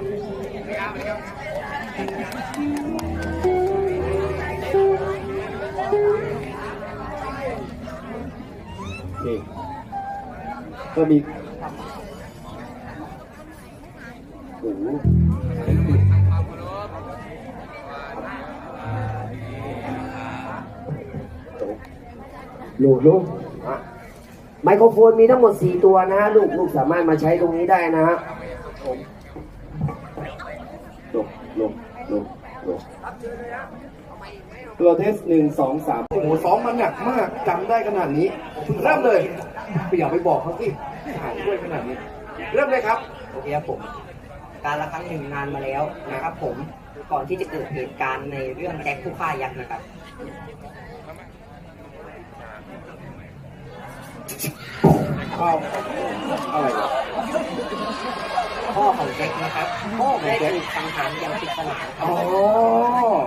โอเคก็มีโอ้โหลูกลูกไมโครโฟนมีทั้งหมด 4 ตัวนะฮะ ลูกลูกสามารถมาใช้ตรงนี้ได้นะฮะ ลูกลูกลูกลูกตัวเทสหนึ่งสองสามโอ้โหซ้อมมันหนักมากจำได้ขนาดนี้เริ่มเลยไปอย่าไปบอกเขาสิถ่ายด้วยขนาดนี้ เริ่มเลยครับ โอเคครับผม การละครั้งหนึ่งนานมาแล้วนะครับ ผมก่อนที่จะเกิดเหตุการณ์ในเรื่องแจ็คผู้ฆ่ายักษ์นะครับอ้าวอะไร พ่อของแจ็คนะครับพ่อได้ถูกสังหารอย่างปริศนาครัอ๋บอ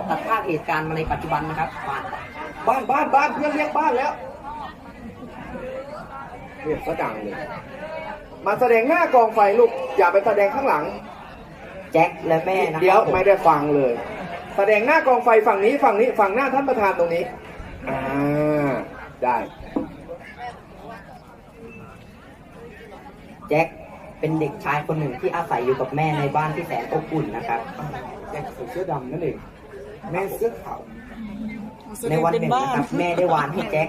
ตัดภาพเหตุการณ์มาในปัจจุบันนะครับผ่านบ้านบ้านบ้านเพื่อนเรียกบ้านแล้วเรียกซะดังเลยมาแสดงหน้ากองไฟลูกอย่าไปแสดงข้างหลัง แจ็คและแม่นะคเดี๋ยวรับผมไม่ได้ฟังเลย แสดงหน้ากองไฟฝั่งนี้ฝั่งนี้ฝั่งหน้าท่านประธานตรงนี้อ่าได้ แจ็ค เป็นเด็กชายคนหนึ่งที่อาศัยอยู่กับแม่ในบ้านที่แสนอบอุ่นนะครับแจ็คใส่เสื้อดำนั่นเองแม่เสื้อขาวในวันหนึ่งนะครับแม่ได้วานให้แจ็ค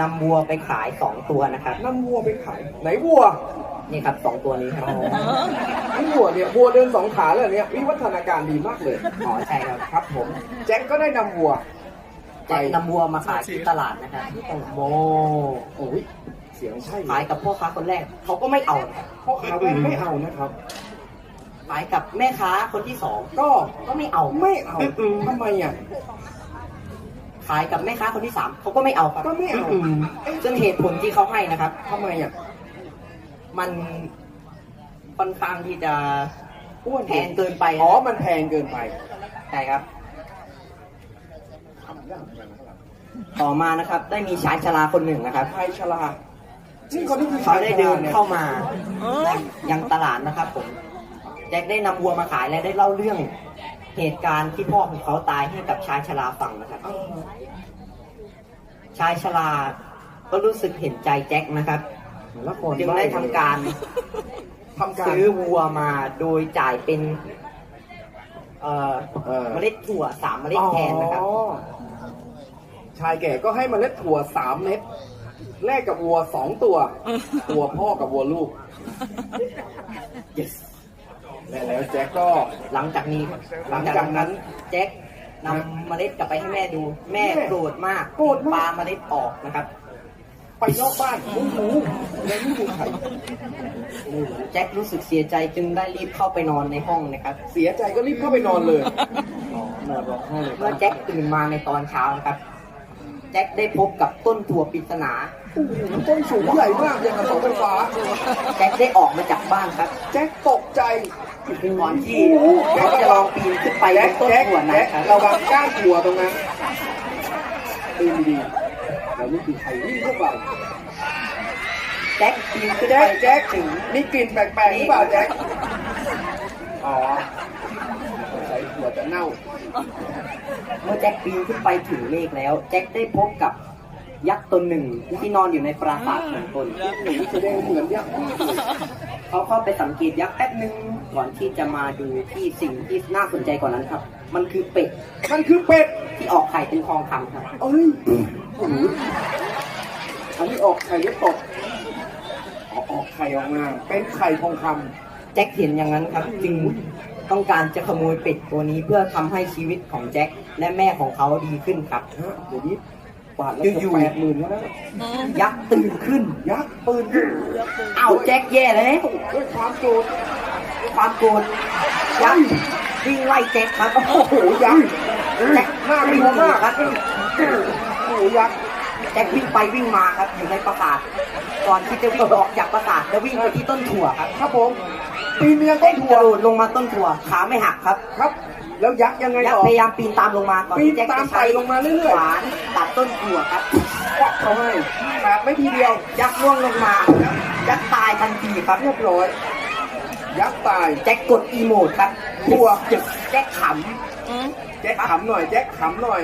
นำวัวไปขายสองตัวนะครับน้ำวัวไปขาย ไหนวัวนี่ครับสองตัวนี้ครับไอ้วัวเนี่ยวัวเดินสองขาเลยเนี่ยวิวัฒนาการดีมากเลยอ๋อใช่ครับครับ ผม แจ็คก็ได้นำวัวแจ็คนำวัวมาขายที่ตลาดนะครับโอ้โหโอ้ยเสียงใช่ไหมขายกับพ่อค้าคนแรก เขาก็ไม่เอานะครับพ่อค้าแม่ไม่เอานะครับ ขายกับแม่ค้าคนที่สองก็ก็ไม่เอาไม่เอาทำไมอะขายกับแม่ค้าคนที่สามเขาก็ไม่เอาครับก็ไม่เอาซึ่งเหตุผลที่เขาให้นะครับทำไมอะมันค่อนข้างที่จะอ้วนแพงเกินไปอ๋อมันแพงเกินไปใช่ครับ ต่อมานะครับ ได้มีชายชราคนหนึ่งนะครับชายชรานี่คนที่คือ เขาได้เดินชยชรยเข้ามายังตลาดนะครับผมแจ็คได้นำวัวมาขายและได้เล่าเรื่องเหตุการณ์ที่พ่อของเขาตายให้กับชายชราฟังนะครับเออชายชราก็รู้สึกเห็นใจแจ็คนะครับละครจึงได้ทำการทำการซื้อวัวมาโดยจ่ายเป็นเอ่อเออเมล็ดถั่วสามเมล็ดแทนนะครับอ๋อชายแก่ก็ให้เมล็ดถั่วสามเม็ด แลกกับวัวสองตัววัวพ่อกับวัวลูก yes และแล้วแจ็คก็หลังจากนี้หลังจากนั้นแจ็คนำเมล็ดกลับไปให้แม่ดู แม่แม่โกรธมากโกรธมากปาเมล็ดออกนะครับ ไปนอกบ้านโอ้โหแล้วนี่ดูไข่แจ็ครู้สึกเสียใจจึงได้รีบเข้าไปนอนในห้องนะครับ เสียใจก็รีบเข้าไปนอนเลยนอนร้องไห้เลยเมื่อแจ็คตื่นมาในตอนเช้านะครับ แจ็คได้พบกับต้นถั่วปริศนา โอ้โหต้นสูงใหญ่มากอย่างกับเสาไฟฟ้า แจ็คได้ออกมาจากบ้านครับแจ็คตกใจ ก่อนที่แจ็คจะลองปีนขึ้นไปบแจ็คนต้นแจ็คถั่วนั้แจ็นคครับระวังก้านถั่วตรงนั้นตื่นดีๆแล้วนี่คือใครนี่พวกเราแจ็คปีนขึ้นแจ็ไปคแจ็คมีกลิ่นแปลกๆหรือเปล่าแจ็คอ๋อใส่ถั่วจะเน่า เมื่อแจ็คปีนขึ้นไปถึงเมฆแล้ว แจ็คได้พบกับ ยักษ์ตนหนึ่งที่นอนอยู่ในปราสาทของตนหนูแสดงเหมือนยักษ์มากเลยเขาเข้าไปสังเกตยักษ์แป๊บนึงก่อนที่จะมาดูที่สิ่งที่น่าสนใจกว่านั้นครับ มันคือเป็ดมันคือเป็ดที่ออกไข่เป็นทองคำครับเอ้ยโอ้โหอันนี้ออกไข่หรือตกอ๋อออกไข่ออกมาเป็นไข่ทองคแจ็คเห็นอย่างนั้นครับจึงต้องการจะขโมยเป็ดตัวนี้เพื่อทำให้ชีวิตของแจ็คและแม่ของเขาดีขึ้นครับำฮะเดี๋ยวนี้ บาทละอยู่ๆแปดหมื่นแล้วนะยักษ์ตื่นขึ้น ยักษ์ปืนขึ้นอ้าวแจ็คแย่แล้วด้วยความโกรธความโกรธยักษ์วิ่งไล่แจ็คครับโอ้โหยักษ์แจ็คน่ากลัวมากครับโอ้โหยักษ์แจ็ควิ่งไปวิ่งมาครับอยู่ในปราสาทก่อนที่จะออกจากปราสาทแล้ววิ่งไปที่ต้นถั่วครับ ครับผมปีนเมียแจ็ต้คนกถั่วระโดดลงมาต้นถั่วขาไม่หักครับ ครับ แล้วยักษ์ยังไงยักต่อษ์พยายามปีนตามลงมาก่อนที่แจ็คปีนตามจะใช้ไต่ลงมาเรื่อยๆ ขวานตัดต้นถั่วครับควักเขาให้ขาดไม่ทีเดียว ยักษ์ล่วงลงมายักษ์ตายทันทีครับเรียบร้อย ยักษ์ตาย แจ็คกดอีโมดครับหัวแจ็คขแจ็คขำหน่อย แจ็คขำหน่อย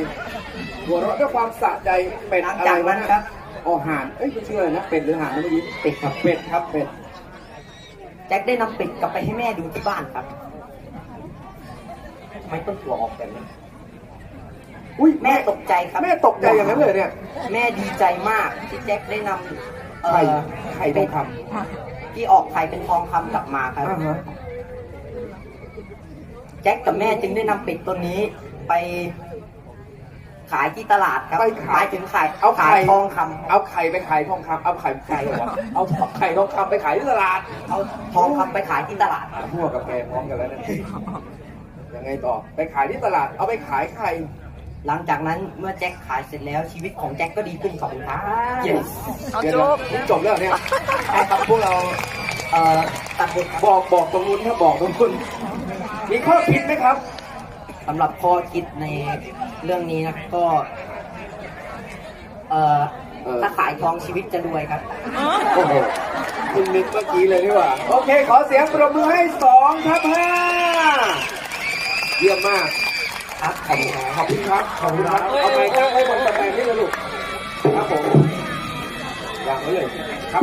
หัวเราะด้วยความสะใจ เป็ดำหลังอะไรจากวะนั้นนะครับอ๋อห่าน เอ้ยไม่เชื่อนะ เป็ดหรือห่านนะเมื่อกี้เป็ดครับ เป็ดครับ เป็ด แจ็คได้นำเป็ดกลับไปให้แม่ดูที่บ้านครับทำ ไมต้นถั่วออกแบบนี้อุ้ยแม่ตกใจครับแม่ตกใจอย่างนั้นเลยเนี่ย แม่ดีใจมากที่แจ็คได้นำเอ่อไข่ไข่ทองคที่ออกไข่เป็นทองคำกลับมาครับอ่าฮะแจ็คกับแม่จึงได้นำเป็ดตัวนี้ไปขายที่ตลาดครับไปหขามายยถึงขายเอาขาไข่ยทองคำเอาไข่ไปขายทองคำเอาไข่ไปขายเหรอวะเอาไข่ทองคำไปขายที่ตลาดเอาทองคำไปขายที่ตลาดครับพวกกับแฟนพร้อมกันแล้วเนี่ย ยังไงต่อไปขายที่ตลาดเอาไปขายไข่หลังจากนั้นเมื่อแจ็คขายเสร็จแล้วชีวิตของแจ็คก็ดีขึ้นขอบคุณครับ Yes เอาดี๋ยวจบนะจบแล้วเนี่ยใช่ครับพวกเราเอ่อตัดบทครับบอกบอกตรงนู้นถ้าบอกตรงนู้นมีข้อคิดไหมครับ สำหรับข้อคิดในเรื่องนี้นะก็เอ่อเออ ถ้าขายทองชีวิตจะรวยครับ โอ้โหคุณนึกเมื่อกี้เลยนี่หว่า โอเค ขอเสียงปรบมือให้สองครับห้า เยี่ยมมากครับขอบคุณครับขอบคุณครับขอบคุณครับเอาไปครับให้คนสแตนนี่เลยลูกครับผมวางไว้เลยครับ